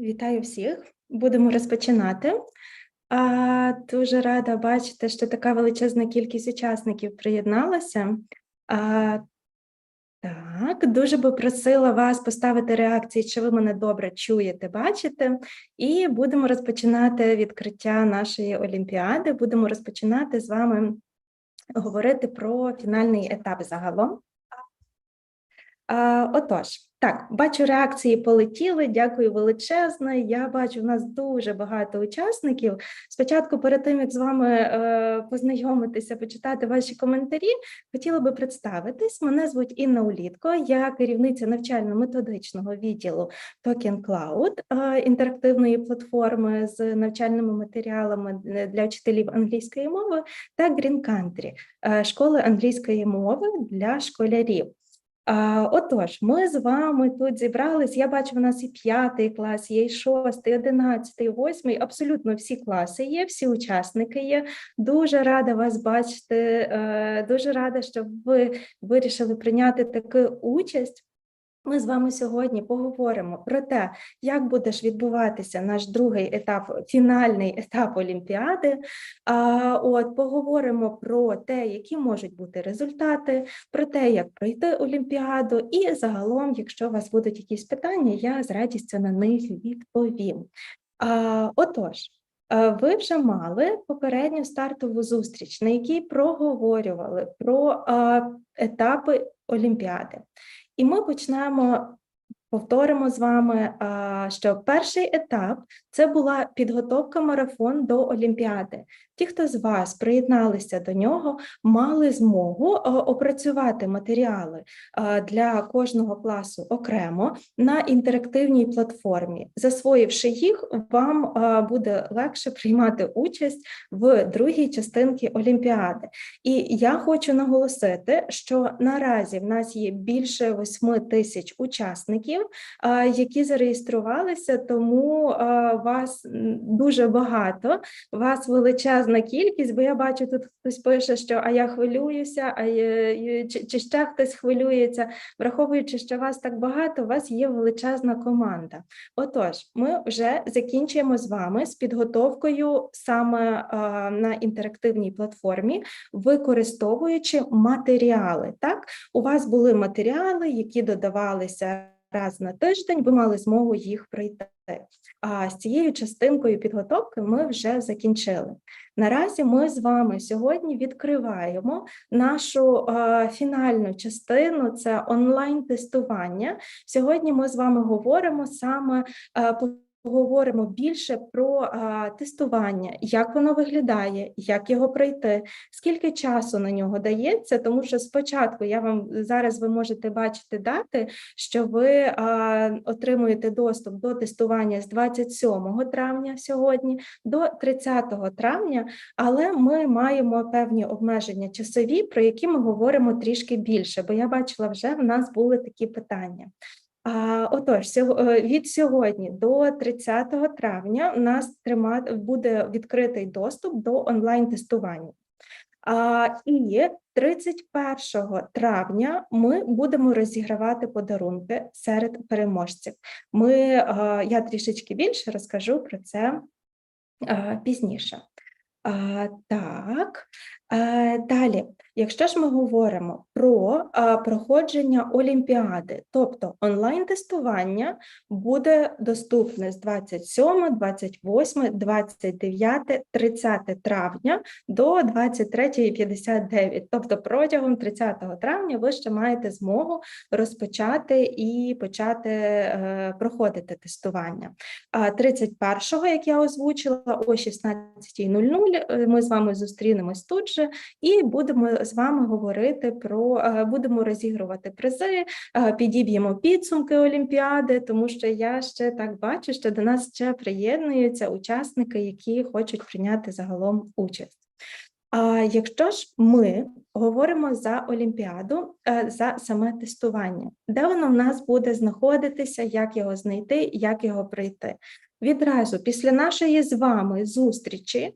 Вітаю всіх. Будемо розпочинати. А, Дуже рада бачити, що така величезна кількість учасників приєдналася. А, Так, дуже би просила вас поставити реакції, чи ви мене добре чуєте, бачите. І будемо розпочинати відкриття нашої олімпіади. Будемо розпочинати з вами говорити про фінальний етап загалом. А, Отож, так, бачу, реакції полетіли. Дякую величезно. Я бачу, в нас дуже багато учасників. Спочатку, перед тим як з вами е, познайомитися, почитати ваші коментарі, хотіла би представитись. Мене звуть Інна Улітко, я керівниця навчально-методичного відділу Token Cloud, е, інтерактивної платформи з навчальними матеріалами для вчителів англійської мови та Green Country, е, школи англійської мови для школярів. Отож, ми з вами тут зібрались. Я бачу, у нас і п'ятий клас, є і шостий, одинадцятий, восьмий. Абсолютно всі класи є, всі учасники є. Дуже рада вас бачити. е, Дуже рада, що ви вирішили прийняти таку участь. Ми з вами сьогодні поговоримо про те, як буде ж відбуватися наш другий етап, фінальний етап Олімпіади. От поговоримо про те, які можуть бути результати, про те, як пройти Олімпіаду, і загалом, якщо у вас будуть якісь питання, я з радістю на них відповім. Отож. Ви вже мали попередню стартову зустріч, на якій проговорювали про етапи Олімпіади. І ми почнемо, повторимо з вами, що перший етап це була підготовка марафон до Олімпіади. Ті, хто з вас приєдналися до нього, мали змогу опрацювати матеріали для кожного класу окремо на інтерактивній платформі. Засвоївши їх, вам буде легше приймати участь в другій частинці Олімпіади. І я хочу наголосити, що наразі в нас є більше 8 тисяч учасників, а, які зареєструвалися, тому вас дуже багато, вас величезна кількість, бо я бачу, тут хтось пише, що а я хвилююся, а я, чи, чи ще хтось хвилюється. Враховуючи, що вас так багато, у вас є величезна команда. Отож, ми вже закінчуємо з вами з підготовкою саме на інтерактивній платформі, використовуючи матеріали. Так, у вас були матеріали, які додавалися раз на тиждень, ви мали змогу їх пройти. А з цією частинкою підготовки ми вже закінчили. Наразі ми з вами сьогодні відкриваємо нашу е, фінальну частину це онлайн-тестування. Сьогодні ми з вами говоримо саме е, Поговоримо більше про а, тестування, як воно виглядає, як його пройти, скільки часу на нього дається, тому що спочатку я вам зараз ви можете бачити дати, що ви а, отримуєте доступ до тестування з 27 травня сьогодні до 30 травня, але ми маємо певні обмеження часові, про які ми говоримо трішки більше, бо я бачила, вже в нас були такі питання. Отож, е, від сьогодні до 30 травня у нас буде відкритий доступ до онлайн-тестування. І 31 травня ми будемо розігравати подарунки серед переможців. Ми, е, я трішечки більше розкажу про це е, пізніше. Так, далі, якщо ж ми говоримо про проходження Олімпіади, тобто онлайн-тестування буде доступне з 27, 28, 29, 30 травня до 23.59. Тобто протягом 30 травня ви ще маєте змогу розпочати і почати е, проходити тестування. А 31-го, як я озвучила, о 16.00 е, ми з вами зустрінемось тут же і будемо з вами говорити про е, будемо розігрувати призи, е, підіб'ємо підсумки Олімпіади, тому що я ще так бачу, що до нас ще приєднуються учасники, які хочуть прийняти загалом участь. А якщо ж ми говоримо за Олімпіаду, е, за саме тестування, де воно в нас буде знаходитися, як його знайти, як його пройти? Відразу після нашої з вами зустрічі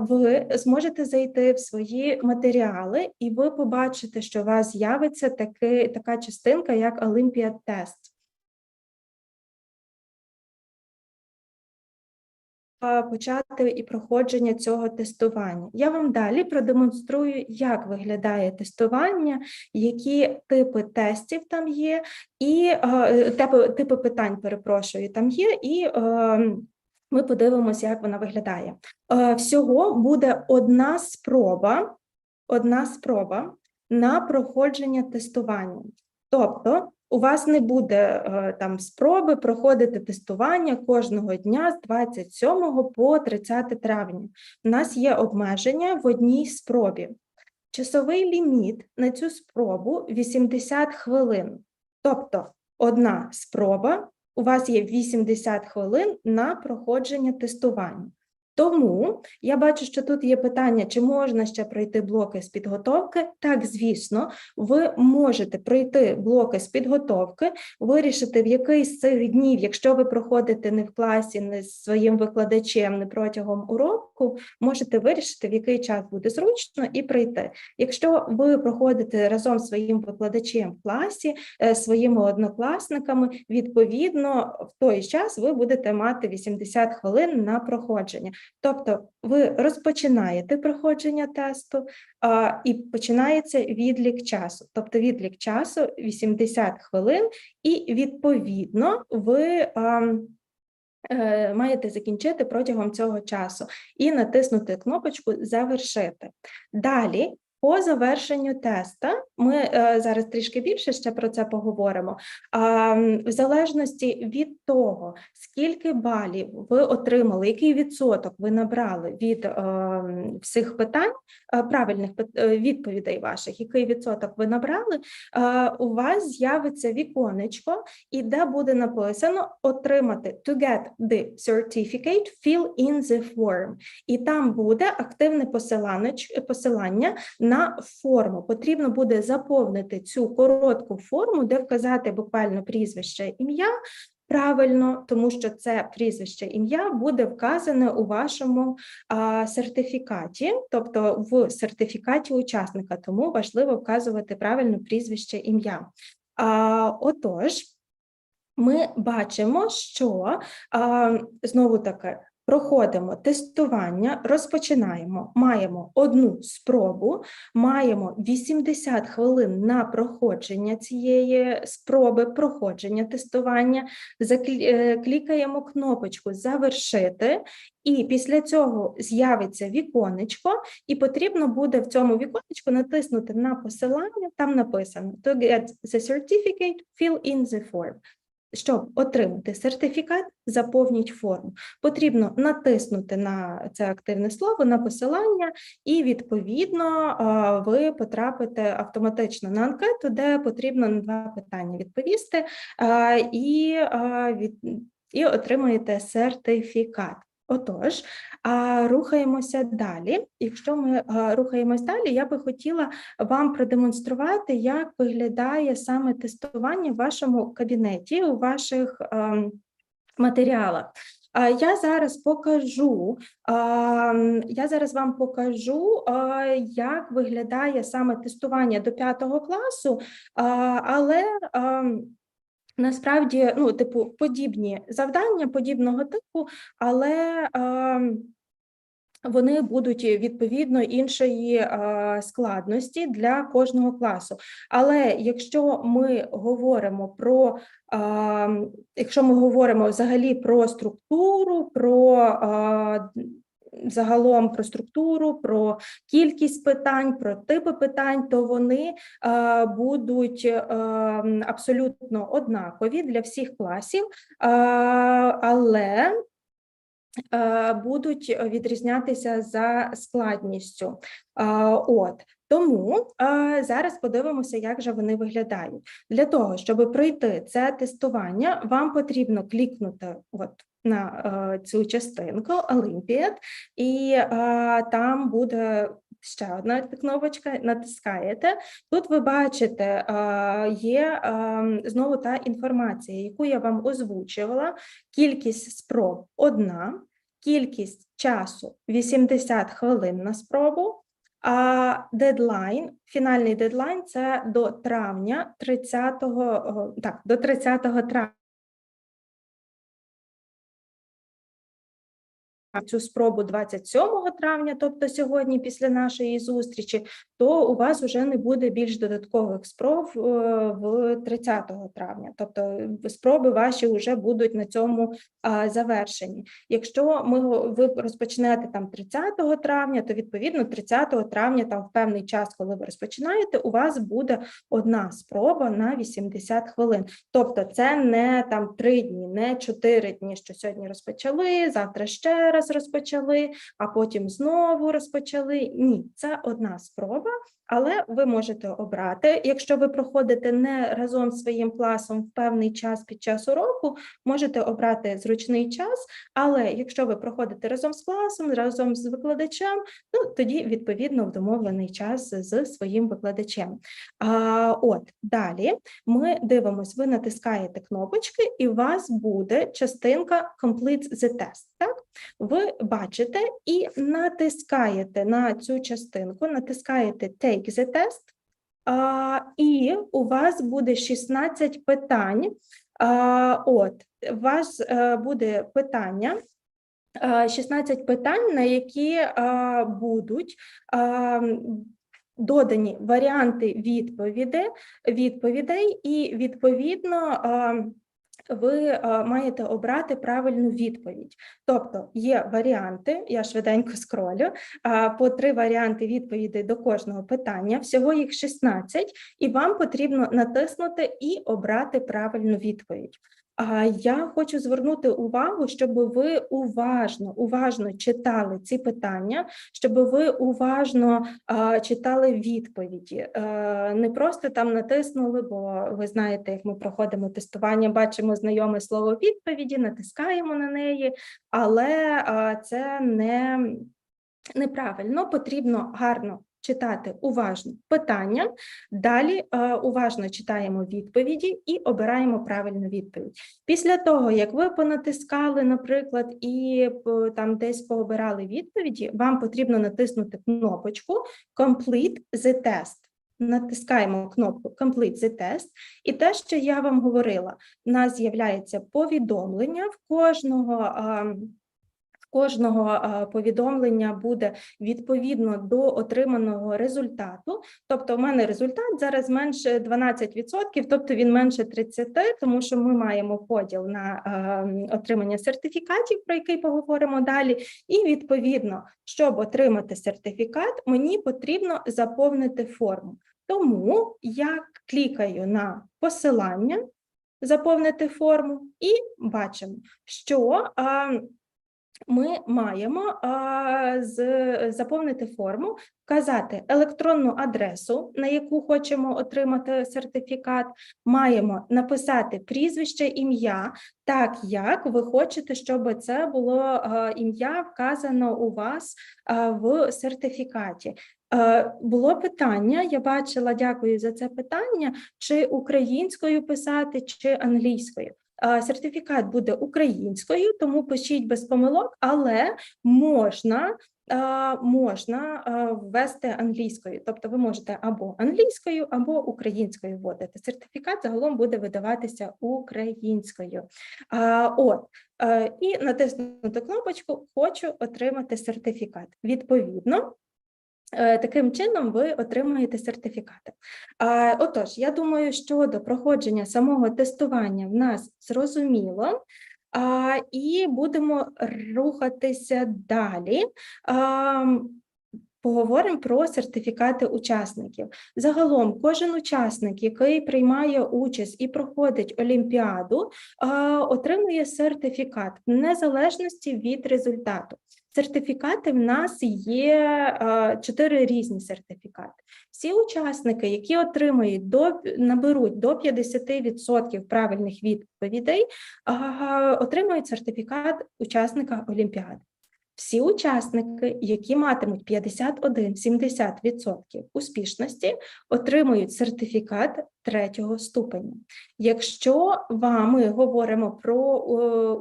ви зможете зайти в свої матеріали, і ви побачите, що у вас з'явиться таки, така частинка, як Olympiad Test. почати і проходження цього тестування. Я вам далі продемонструю, як виглядає тестування, які типи тестів там є, і е, типи, типи питань, перепрошую, там є, і е, ми подивимося, як вона виглядає. Е, Всього буде одна спроба, одна спроба на проходження тестування. Тобто, у вас не буде е, там спроби проходити тестування кожного дня з 27 по 30 травня. У нас є обмеження в одній спробі. Часовий ліміт на цю спробу 80 хвилин. Тобто, одна спроба, у вас є 80 хвилин на проходження тестування. Тому я бачу, що тут є питання, чи можна ще пройти блоки з підготовки. Так, звісно, ви можете пройти блоки з підготовки, вирішити в який з цих днів, якщо ви проходите не в класі, не з своїм викладачем, не протягом уроку, можете вирішити, в який час буде зручно і прийти. Якщо ви проходите разом з своїм викладачем в класі, е, своїми однокласниками, відповідно, в той час ви будете мати 80 хвилин на проходження. Тобто ви розпочинаєте проходження тесту а, і починається відлік часу. Тобто відлік часу 80 хвилин, і відповідно ви а, е, маєте закінчити протягом цього часу і натиснути кнопочку Завершити. Далі. По завершенню теста ми е, зараз трішки більше ще про це поговоримо. В залежності від того, скільки балів ви отримали, який відсоток ви набрали від е, всіх питань, е, правильних відповідей ваших, який відсоток ви набрали, у вас з'явиться віконечко, і де буде написано отримати to get the certificate, fill in the form. І там буде активне посилання на форму. Потрібно буде заповнити цю коротку форму, де вказати буквально прізвище, ім'я. Правильно, тому що це прізвище ім'я буде вказане у вашому а, сертифікаті, тобто в сертифікаті учасника, тому важливо вказувати правильно прізвище ім'я. Отож, ми бачимо, що а, знову таки проходимо тестування, розпочинаємо, маємо одну спробу, маємо 80 хвилин на проходження цієї спроби, проходження тестування, е, клікаємо кнопочку Завершити, і після цього з'явиться віконечко, і потрібно буде в цьому віконечку натиснути на посилання, там написано to get the certificate, fill in the form. Щоб отримати сертифікат, заповніть форму. Потрібно натиснути на це активне слово, на посилання, і відповідно ви потрапите автоматично на анкету, де потрібно на два питання відповісти, і, і отримаєте сертифікат. Отож, рухаємося далі. Якщо ми рухаємось далі, я би хотіла вам продемонструвати, як виглядає саме тестування в вашому кабінеті, у ваших ем, матеріалах. Я зараз покажу, я зараз вам покажу, як виглядає саме тестування до п'ятого класу, але ем, насправді, ну, типу, подібні завдання подібного типу, але ем, вони будуть відповідно іншої е, складності для кожного класу. Але якщо ми говоримо про якщо ми говоримо взагалі про структуру, про загалом про структуру, про кількість питань, про типи питань, то вони а, будуть е, абсолютно однакові для всіх класів, а, але е, будуть відрізнятися за складністю. От тому зараз подивимося, як же вони виглядають. Для того, щоб пройти це тестування, вам потрібно клікнути от на е, цю частинку Olympiad, і е, там буде ще одна кнопочка, натискаєте. Тут ви бачите, е, є знову та інформація, яку я вам озвучувала. Кількість спроб одна, кількість часу 80 хвилин на спробу. А дедлайн, фінальний дедлайн це до травня 30, так, до 30 травня. Цю спробу 27 травня, тобто сьогодні, після нашої зустрічі, то у вас вже не буде більш додаткових спроб е, в 30 травня. Тобто спроби ваші вже будуть на цьому завершені. Якщо ми ви розпочнете там 30 травня, то відповідно 30 травня, там в певний час, коли ви розпочинаєте, у вас буде одна спроба на 80 хвилин. Тобто, це не там три дні, не чотири дні, що сьогодні розпочали, завтра ще раз розпочали, а потім знову розпочали. Ні, це одна спроба. Але ви можете обрати, якщо ви проходите не разом з своїм класом в певний час під час уроку, можете обрати зручний час. Але якщо ви проходите разом з класом, разом з викладачем, ну тоді відповідно в домовлений час з своїм викладачем. А, от далі ми дивимось, ви натискаєте кнопочки, і у вас буде частинка Complete the test. Так, ви бачите і натискаєте на цю частинку, натискаєте Take the test, а, і у вас буде 16 питань. От, у вас е, буде питання. е, 16 питань, на які а, будуть додані варіанти відповіді, відповідей, і відповідно ви маєте обрати правильну відповідь. Тобто є варіанти, я швиденько скролю, по три варіанти відповідей до кожного питання, всього їх 16, і вам потрібно натиснути і обрати правильну відповідь. Я хочу звернути увагу, щоб ви уважно, уважно читали ці питання, щоб ви уважно читали відповіді. Е, не просто там натиснули, бо ви знаєте, як ми проходимо тестування, бачимо знайоме слово відповіді, натискаємо на неї, але це не неправильно, потрібно гарно читати уважно питання. Далі е, уважно читаємо відповіді і обираємо правильну відповідь. Після того, як ви понатискали, наприклад, і е, там десь пообирали відповіді, вам потрібно натиснути кнопочку Complete the test. Натискаємо кнопку Complete the test, і те, що я вам говорила, у нас з'являється повідомлення в кожного. Кожного повідомлення буде відповідно до отриманого результату. Тобто, в мене результат зараз менше 12%, тобто він менше 30, тому що ми маємо поділ на отримання сертифікатів, про який поговоримо далі. І відповідно, щоб отримати сертифікат, мені потрібно заповнити форму. Тому я клікаю на посилання, заповнити форму, і бачимо, що ми маємо а, з, заповнити форму, вказати електронну адресу, на яку хочемо отримати сертифікат, маємо написати прізвище, ім'я, так як ви хочете, щоб це було ім'я вказано у вас а, в сертифікаті. Е, Було питання, я бачила, дякую за це питання, чи українською писати, чи англійською. Сертифікат буде українською, тому пишіть без помилок, але можна, можна ввести англійською. Тобто ви можете або англійською, або українською вводити. Сертифікат загалом буде видаватися українською. От, е, і натиснути кнопочку Хочу отримати сертифікат. Відповідно. Е, Таким чином ви отримуєте сертифікати. Отож, я думаю, що до проходження самого тестування в нас зрозуміло. І будемо рухатися далі. Поговоримо про сертифікати учасників. Загалом, кожен учасник, який приймає участь і проходить олімпіаду, отримує сертифікат в незалежності від результату. Сертифікати в нас є е, чотири різні сертифікати. Всі учасники, які отримують до наберуть до 50% правильних відповідей, отримують сертифікат учасника Олімпіади. Всі учасники, які матимуть 51-70% успішності, отримують сертифікат третього ступеня. Якщо ва- ми говоримо про е,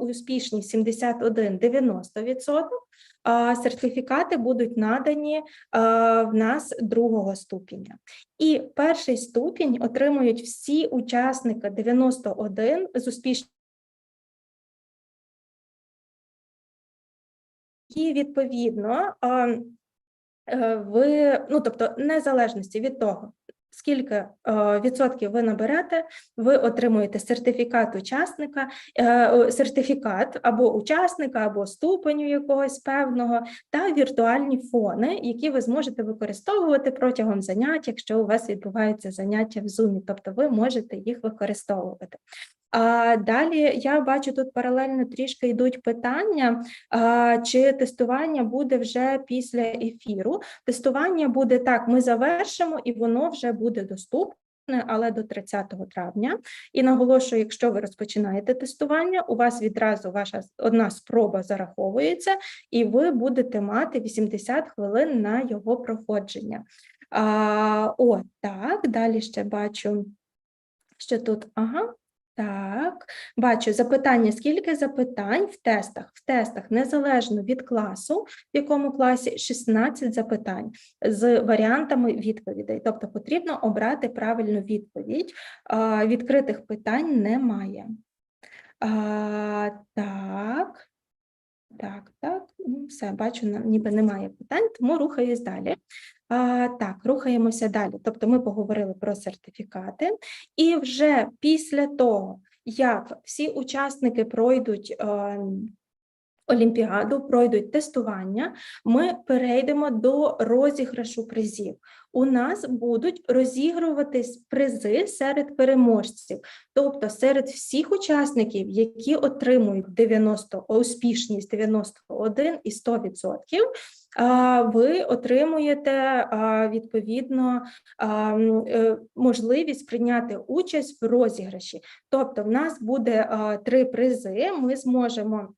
успішність 71-90%, а, сертифікати будуть надані в нас другого ступеня. І перший ступінь отримують всі учасники 91 з успішністю і відповідно. а, е, ну тобто, незалежності від того, скільки е, відсотків ви наберете, ви отримуєте сертифікат учасника, е, сертифікат або учасника, або ступеню якогось певного, та віртуальні фони, які ви зможете використовувати протягом занять, якщо у вас відбуваються заняття в Zoom, тобто ви можете їх використовувати. А далі я бачу тут паралельно трішки йдуть питання, чи тестування буде вже після ефіру. Тестування буде так: ми завершимо, і воно вже буде доступне. Але до 30 травня, і наголошую, якщо ви розпочинаєте тестування, у вас відразу ваша одна спроба зараховується, і ви будете мати 80 хвилин на його проходження. А, О, так, далі ще бачу, що тут, ага, так, бачу запитання. Скільки запитань в тестах? В тестах незалежно від класу, в якому класі 16 запитань з варіантами відповідей. Тобто потрібно обрати правильну відповідь. Відкритих питань немає. Так. Так, так, ну, все, бачу, ніби немає питань, тому рухаюсь далі. А, так, рухаємося далі. Тобто ми поговорили про сертифікати, і вже після того, як всі учасники пройдуть е, олімпіаду, пройдуть тестування, ми перейдемо до розіграшу призів. У нас будуть розігруватись призи серед переможців, тобто серед всіх учасників, які отримують 90, успішність 91 і 100%, а, ви отримуєте відповідно е, можливість прийняти участь в розіграші. Тобто, в нас буде три призи. Ми зможемо,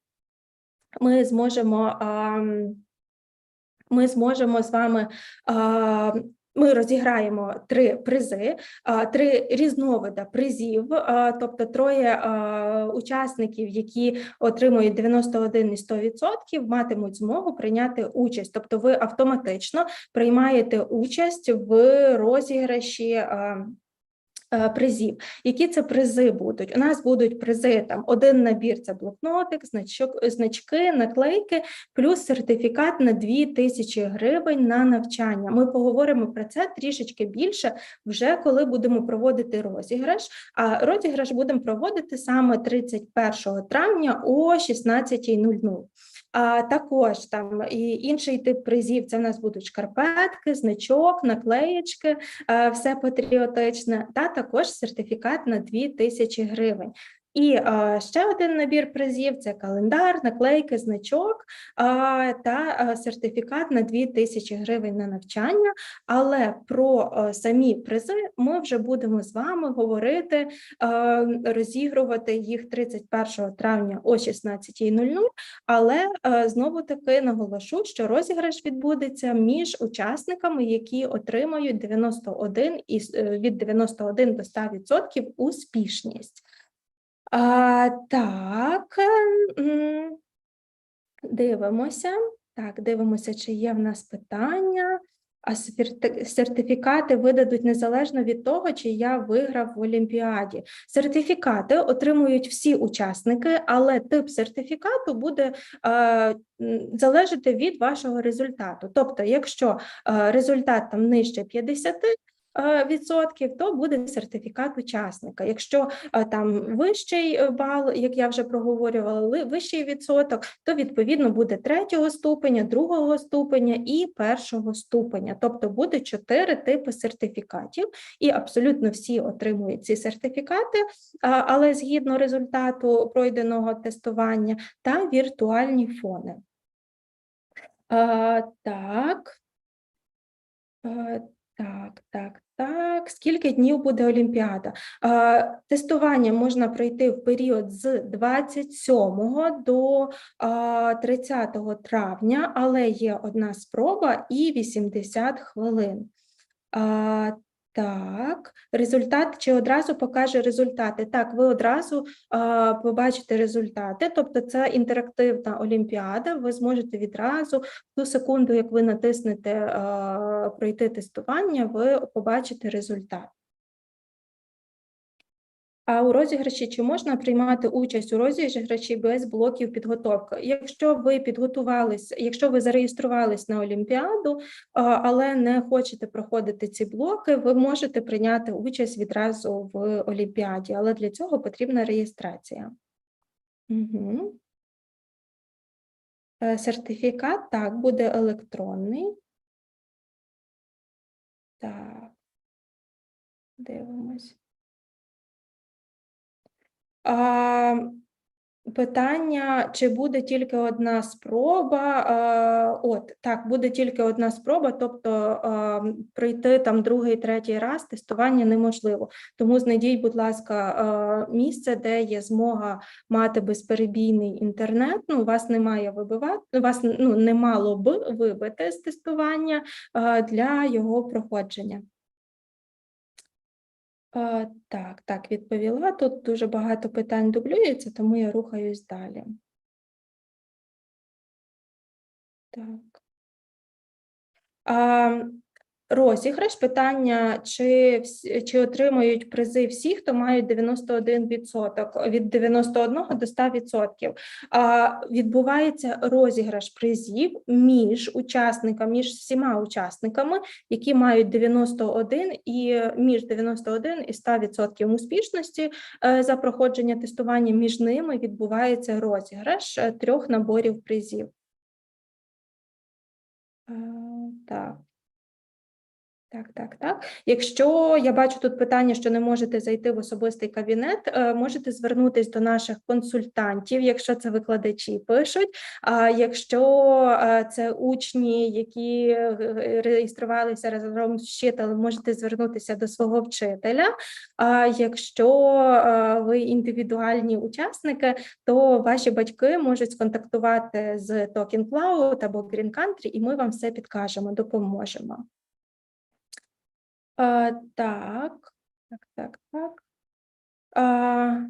ми зможемо. Ми зможемо з вами. Ми розіграємо три призи, три різновида призів, тобто троє учасників, які отримують 91 і 100%, матимуть змогу прийняти участь. Тобто, ви автоматично приймаєте участь в розіграші. Е, Призів, які це призи будуть? У нас будуть призи там один набір це блокнотик, значок, значки, наклейки, плюс сертифікат на 2000 гривень на навчання. Ми поговоримо про це трішечки більше, вже коли будемо проводити розіграш. А розіграш будемо проводити саме 31 травня о 16.00. А також там і інший тип призів це в нас будуть шкарпетки, значок, наклеєчки, е, все патріотичне, та також сертифікат на 2000 гривень. І е, ще один набір призів це календар, наклейки, значок е, та е, сертифікат на 2000 гривень на навчання. Але про самі призи ми вже будемо з вами говорити, розігрувати їх 31 травня о 16.00. Але знову таки наголошу, що розіграш відбудеться між учасниками, які отримають 91 і с- е, від 91 до 100% успішність. А, так, дивимося. Так, дивимося, чи є в нас питання. А сертифікати видадуть незалежно від того, чи я виграв в Олімпіаді. Сертифікати отримують всі учасники, але тип сертифікату буде е, залежати від вашого результату. Тобто, якщо е, результат там нижче 50 е, відсотків, то буде сертифікат учасника. Якщо е, там вищий е, бал, як я вже проговорювала, вищий відсоток, то відповідно буде третього ступеня, другого ступеня і першого ступеня. Тобто буде чотири типи сертифікатів, і абсолютно всі отримують ці сертифікати, але згідно результату пройденого тестування та віртуальні фони. А, так. Так, так, так. Скільки днів буде Олімпіада? Тестування можна пройти в період з 27 до е, 30 травня, але є одна спроба і 80 хвилин. Так, результат чи одразу покаже результати? Так, ви одразу е, побачите результати, тобто це інтерактивна олімпіада. Ви зможете відразу в ту секунду, як ви натиснете е, пройти тестування, ви побачите результат. А у розіграші чи можна приймати участь у розіграші без блоків підготовки? Якщо ви підготувалися, якщо ви зареєструвались на Олімпіаду, але не хочете проходити ці блоки, ви можете прийняти участь відразу в Олімпіаді, але для цього потрібна реєстрація. Угу. Сертифікат так буде електронний. Так, дивимось. Питання, чи буде тільки одна спроба? От, так, буде тільки одна спроба, тобто а, пройти там другий, третій раз тестування неможливо. Тому знайдіть, будь ласка, місце, де є змога мати безперебійний інтернет. Ну, вас немає вибивати, вас ну, не мало б вибити з тестування для його проходження. Так, так, відповіла. Тут дуже багато питань дублюється, тому я рухаюсь далі. Так. Розіграш питання, чи, чи отримують призи всі, хто мають 91%, від 91 до 100%. А, відбувається розіграш призів між учасниками, між всіма учасниками, які мають 91 і між 91 і 100% успішності е, за проходження тестування. Між ними відбувається розіграш е, трьох наборів призів. Е, Так. Так, так, так. Якщо я бачу тут питання, що не можете зайти в особистий кабінет, е, можете звернутись до наших консультантів, якщо це викладачі пишуть. А якщо е, це учні, які е, реєструвалися разом з вчителем, можете звернутися до свого вчителя. А якщо ви індивідуальні учасники, то ваші батьки можуть сконтактувати з Talking Cloud або Green Country, і ми вам все підкажемо, допоможемо. А, так, так, так, так. А,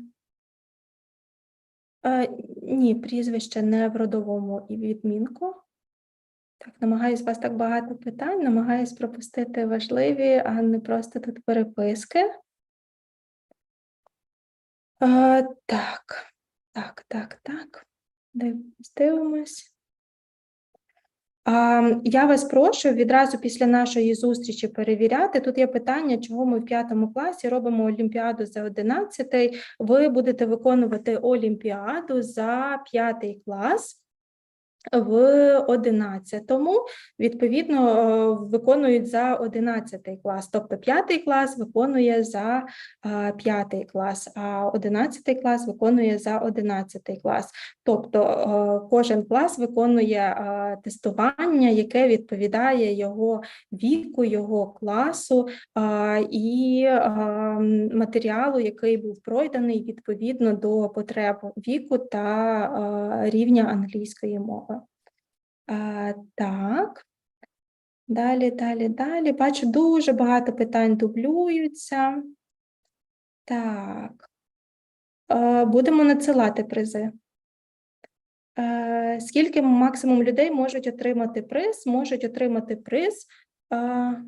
а, ні, прізвище не в родовому і відмінку. Так, намагаюсь вас так багато питань, намагаюсь пропустити важливі, а не просто тут переписки. А, так, так, так, так. Дивимось, Я вас прошу відразу після нашої зустрічі перевіряти. Тут є питання, чого ми в п'ятому класі робимо олімпіаду за 11. Ви будете виконувати олімпіаду за п'ятий клас. В 11-му, відповідно, е, виконують за 11 клас, тобто 5 клас виконує за 5 клас, а 11 клас виконує за 11 клас. Тобто е, кожен клас виконує е, тестування, яке відповідає його віку, його класу і матеріалу, який був пройдений відповідно до потреб віку та рівня англійської мови. А, Так. Далі, далі, далі. Бачу, дуже багато питань дублюються. Так. Е, Будемо надсилати призи. Е, Скільки максимум людей можуть отримати приз? Можуть отримати приз. Е,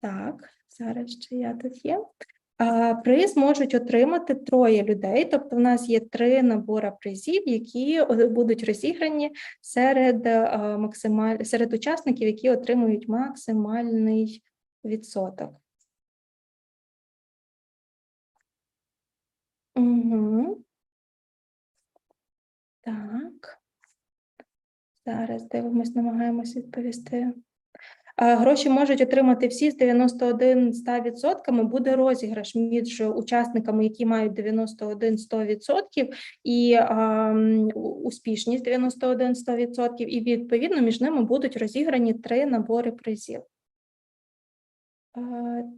Так, зараз ще я тут є. Приз можуть отримати троє людей, тобто в нас є три набори призів, які будуть розіграні серед максималь... серед учасників, які отримують максимальний відсоток. Угу. Так. Зараз дивимось, намагаємось відповісти. А, Гроші можуть отримати всі з 91-100%. Буде розіграш між учасниками, які мають 91-100% і а, успішність 91-100%, і відповідно між ними будуть розіграні три набори призів. А,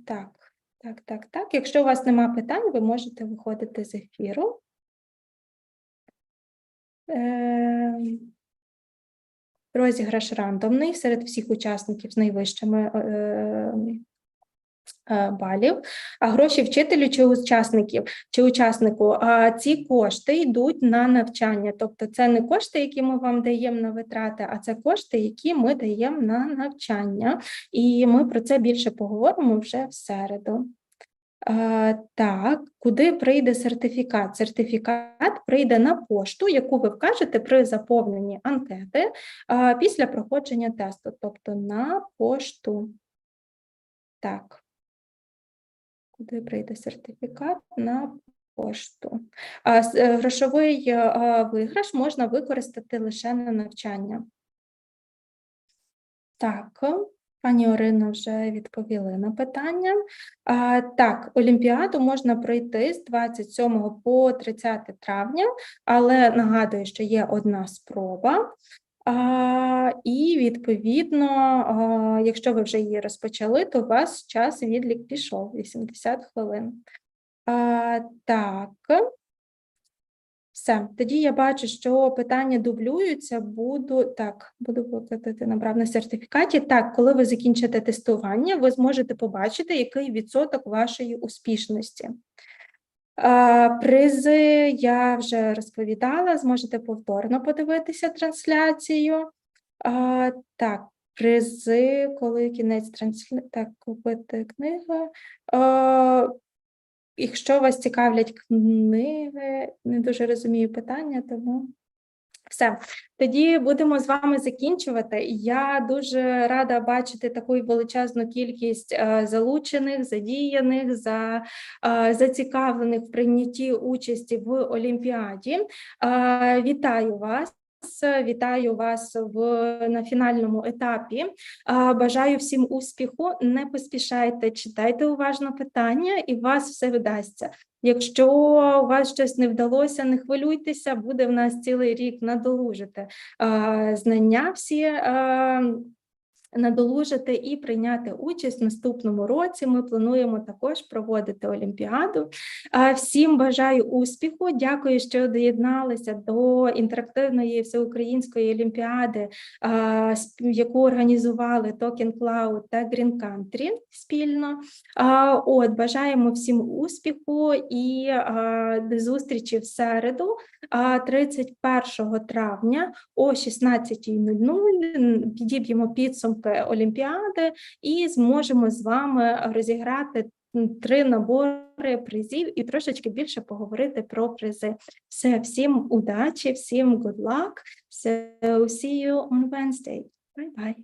Так, так, так, так. Якщо у вас нема питань, ви можете виходити з ефіру. Розіграш рандомний серед всіх учасників з найвищими е, е, балів, а гроші вчителю чи учасників чи учаснику. А ці кошти йдуть на навчання. Тобто, це не кошти, які ми вам даємо на витрати, а це кошти, які ми даємо на навчання. І ми про це більше поговоримо вже в середу. Е, Так, куди прийде сертифікат? Сертифікат прийде на пошту, яку ви вкажете при заповненні анкети е, після проходження тесту, тобто на пошту. Так. Куди прийде сертифікат? На пошту. Е, грошовий виграш можна використати лише на навчання. Так, пані Орина вже відповіли на питання. А, так, Олімпіаду можна пройти з 27 по 30 травня, але нагадую, що є одна спроба. А, і відповідно, а, якщо ви вже її розпочали, то у вас час відлік пішов 80 хвилин. А, так. Все, тоді я бачу, що питання дублюються. Буду так, буду викладати направ на сертифікаті. Так, коли ви закінчите тестування, ви зможете побачити, який відсоток вашої успішності. Призи я вже розповідала, зможете повторно подивитися трансляцію. Так, призи, коли кінець трансляції, так, купити книгу. Якщо вас цікавлять книги, не дуже розумію питання, тому все. Тоді будемо з вами закінчувати. Я дуже рада бачити таку величезну кількість е, залучених, задіяних, за, е, зацікавлених в прийнятті участі в Олімпіаді. Е, Вітаю вас. Вітаю вас в на фінальному етапі. Бажаю всім успіху. Не поспішайте, читайте уважно питання, і у вас все вдасться. Якщо у вас щось не вдалося, не хвилюйтеся, буде в нас цілий рік надолужити знання всі. Надолужити і прийняти участь в наступному році. Ми плануємо також проводити Олімпіаду. Всім бажаю успіху. Дякую, що доєдналися до інтерактивної всеукраїнської олімпіади, яку організували Token Cloud та Green Country спільно. От бажаємо всім успіху і до зустрічі в середу, а, 31 травня о 16.00 підіб'ємо підсумки Олімпіади і зможемо з вами розіграти три набори призів і трошечки більше поговорити про призи. Все, всім удачі, всім good luck. See you on Wednesday. Bye-bye.